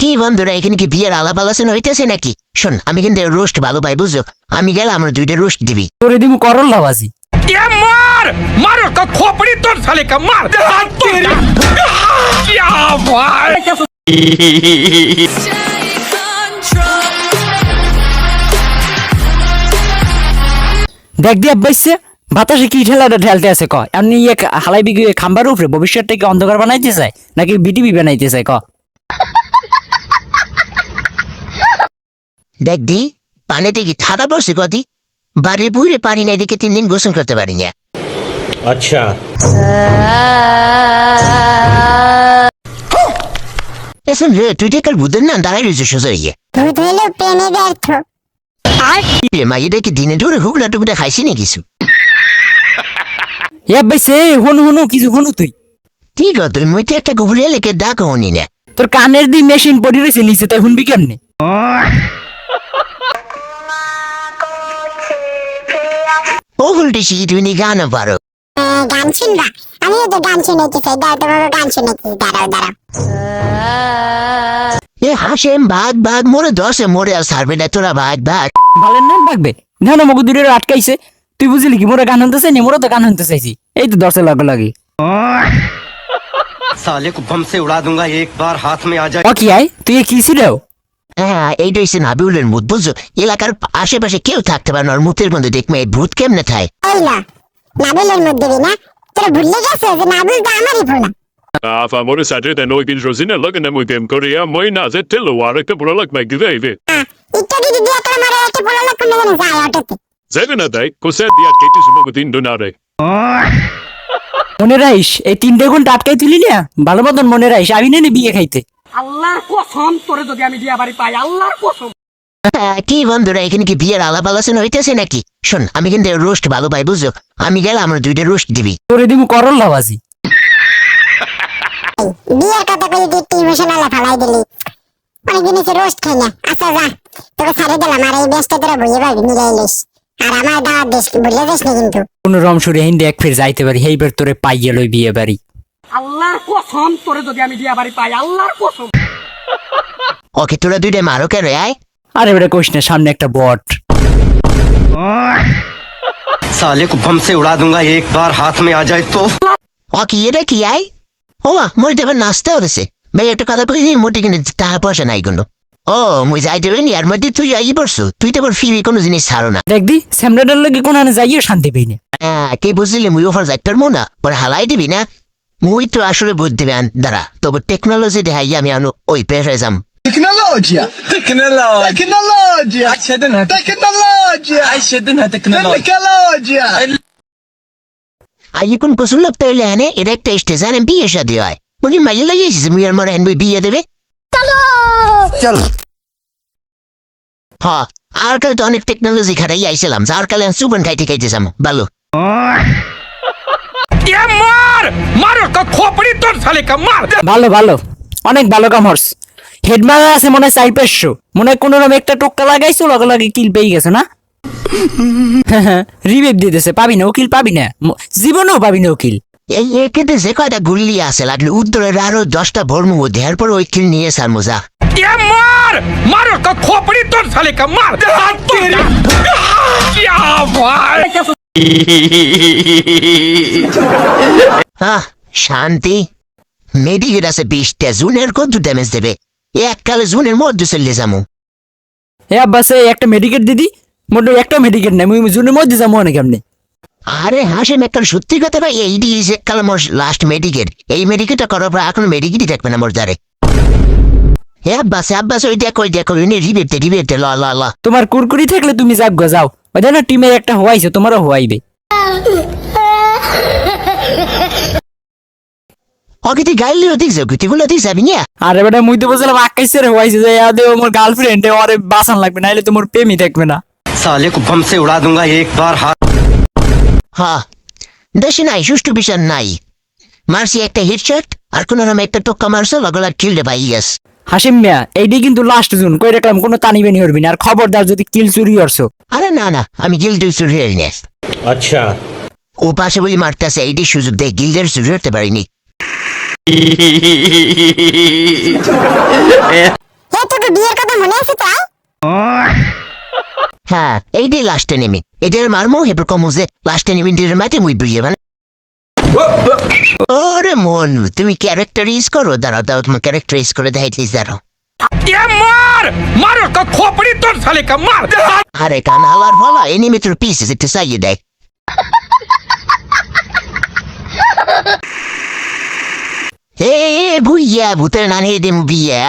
কি বন্ধুরা এখানে কি বিয়ের আলাপ আলোচনা হইতেছে নাকি? শোন আমি কিন্তু রোস্ট ভালো পাই বুঝো আমি গেলে আমার দুইটা রোস্ট দিবি। করে দিব করল বাজি মার! মার কা খোপড়ি তোর কা মার! দেখ দিয়ে বাইছে বাতাসে কি ঠেলাটা ঠেলতে আছে ক? এমনি ইয়ে এক হালাই খাম্বার উপরে ভবিষ্যৎটাকে অন্ধকার বানাইতে চায়? নাকি বিটিভি বানাইতে চায় ক? দেখ দি পানিতে কি ঠাডা পড়ছে কদি বাড়ির বুড়ে পানি নাই দেখে তিন দিন গোসল করতে পারি না। আচ্ছা। এসন রে তুই কাল বুদ্ধের না দাঁড়াই রয়েছে সোজা ইয়ে মা দিনে ধরে হুগলা টুকুটা খাইছি না কিছু। এ বেশে হনু হনু কিছু হনু তুই। ঠিক আছে তুই মুইতে একটা গুবলিয়া লেখে ডাক হনি না। তোর কানের দি মেশিন পড়ি রয়েছে নিচে তাই শুনবি কেমনে? ও উল্টেছি তুমি নি গানও পারো আহ, গান শুনবা আমিও তো গান শুনাইতে চাই দাঁড়াও তোমাকে গান শুনাইতে দাঁড়াও দাঁড়াও এ হাসেম ভাগ ভাগ মোরে দশে মোরে আর সারবে না তোরা ভাগ ভাগ ভালের নাম ডাকবে ধ্যান মগু দূরে আটকাইছে তুই বুঝলি কি মোরা গান শুনতে চাই মোরা তো গান শুনতে চাইছি এই তো দশে লাগ লাগি साले को बम से उड़ा दूंगा एक बार हाथ में आ जाए ও কি আয় তুই এ কি ছিলেও হ্যাঁ এইটা হচ্ছে নাবিউলের মুদ বুঝছ? এলাকার আশেপাশে কেউ থাকতে পারে না ওর মুখের মধ্যে দেখবে এই ভূত কেমনে এই না নাবিলের মধ্যে না? তোরা ভুলে গেছো যে নাবিল তো আমারই ফোনা Ah, famore sajete da noi che Rosina logan na mukem korea moi na ze telo ware te pura lak mai give ইটা দিদি দিয়ে তোর মারে একটা বড় লোক কোনে জানি যায় অটোতে। Zevena dai kose dia keti sumo din donare মনে রাইস এই তিনটে ঘণ্টা আটকাই তুলি না ভালো মতন মনে রাইস আমি নেই বিয়ে খাইতে। আল্লাহর কসম তোরে যদি আমি দিয়া বাড়ি পাই আল্লাহর কসম। হ্যাঁ, কি বন্ধুরা এখানে কি বিয়ের আলাপ আলোচনা হইতেছে নাকি? শোন আমি কিন্তু রোস্ট ভালো পাই বুঝছ? আমি গেলে আমার দুইটা রোস্ট দিবি। তোরে দিমু করল্লা বাজি বিয়ের কথা কই ফালাই দিলি। অনেকদিন হচ্ছে রোস্ট খাই না। আচ্ছা যা তোকে ছাড়ে দিলাম আর এই তোরা বইয়ে পাবি আর আমার দাওয়াত দিস না কিন্তু। কোন রমসুরে হিন্দি এক ফের যাইতে পারি হেইবার তোরে পাইয়ে লই বিয়ে বাড়ি। আল্লাহর কসম তোরে যদি আমি বাড়ি পাই আল্লাহর কসম। ওকে তোরা দুইটা মারো কেন আয় আরে বেটা কোশ না সামনে একটা বট साले को बम से उड़ा दूंगा एक बार हाथ में आ जाए तो ও কি এটা কি আয় ও মোর দেবার নাচতে হতেছে ভাই একটা কথা কই মোটে কিন্তু টাকা পয়সা নাই কোনো ও মুই যাই দেবেন এর মধ্যে তুই আই পড়ছো তুই তো আবার ফিরি কোনো জিনিস ছাড়ো না দেখ দি স্যামরাডার লাগে কোন আনে যাইয়ে শান্তি পাই না হ্যাঁ কে বুঝলি মুই ওফার যাইতে পারবো না পরে হালাই দিবি না মুই তো আসলে বুদ্ধি দেবেন দাঁড়া তবে টেকনোলজি দেখাই আমি আনো ওই পেশায় যাম تكنولوجيا تكنولوجيا تكنولوجيا اشهد انها تكنولوجيا اشهد انها تكنولوجيا আজ কোন পছন্দ তাইলে এনে এটা একটা স্টেশন বিয়ে শাদি হয় বুঝি মাঝে লাগিয়েছিস মেয়ের মনে এনবি বিয়ে দেবে চল হ আর কালে তো অনেক টেকনোলজি খাটাই আইছিলাম যার কালে সুবন খাইতে খাইতেছিলাম ভালো মার মার খোপড়ি তোর শালিকা মার ভালো ভালো অনেক ভালো কাম হর্স হেডমার আছে মনে হয় চাই পাঁচশো মনে হয় কোনো রকম একটা টোক্কা লাগাইছো লগে লগে কিল পেয়ে গেছে না রিভেভ দিয়ে দিছে পাবি না উকিল পাবি না ম- জীবনেও পাবি না উকিল এই একেতে যে কয়টা গুল্লি আছে লাগলে উত্তরের আরো দশটা ভর্ম দেওয়ার পর ওই কিল নিয়ে সার মজা ये मार मारो का खोपड़ी तोड़ साले का मार हाथ तोड़ दे। क्या भाई আহ শান্তি মেডিকেট আছে বিশটা জুনের কত ড্যামেজ দেবে এককালে জুনের মধ্যে চলে যাব। এ আব্বাসে একটা মেডিকেট দিদি মোটে একটা মেডিকেট নাই মুই জুনের মধ্যে যাব অনেক এমনি আরে হাসেম একটা সত্যি কথা ভাই এই দিয়েছে কাল মোর লাস্ট মেডিকেট এই মেডিকেটটা করার পর এখন মেডিকেটই থাকবে না মোর দ্বারে। হে আব্বাস আব্বাস ওই দেখো ওই দেখো ইনি রিবেটে রিবেটে ল ল ল। তোমার কুরকুরি থাকলে তুমি যাক গো যাও। ওই না টিমের একটা হওয়াইছে তোমারও হওয়াইবে। অকিতি গাইলি গুলো যাবি আরে বেটা মুই তো আকাইছে রে হইছে যে ইয়া দে মোর গার্লফ্রেন্ড লাগবে নাইলে তো মোর দেখবে না। সালে কো উড়া দুঙ্গা একবার নাই সুষ্ঠু নাই। মারছি একটা হেডশট আর কোন নামে একটা লগলা ভাই গেস হাসিম মিয়া কিন্তু লাস্ট জুন কই রাখলাম কোনো তানিবেনি হরবি না আর খবরদার যদি কিল চুরি হরছো আরে না না আমি কিল দুই চুরি হরি আচ্ছা। ও পাশে বলি মারতেছে এইটি সুযোগ দেয় গিল্ডের চুরি হতে পারিনি। তোকে বিয়ের কথা মনে আছে তাই? হ্যাঁ এইটাই লাস্ট এনিমি এটার মারমো এবার কম হচ্ছে লাস্ট এনিমিটির মাঠে মুই বিয়ে মানে ওরে মন তুমি ক্যারেক্টার ইউজ করো দাঁড়াও দাও তোমার ক্যারেক্টার ইউজ করে দেখাইছিস দাঁড়াও। মার! মার কা খোপড়ি এ ভুইয়া ভূতের নানি দিম বিয়া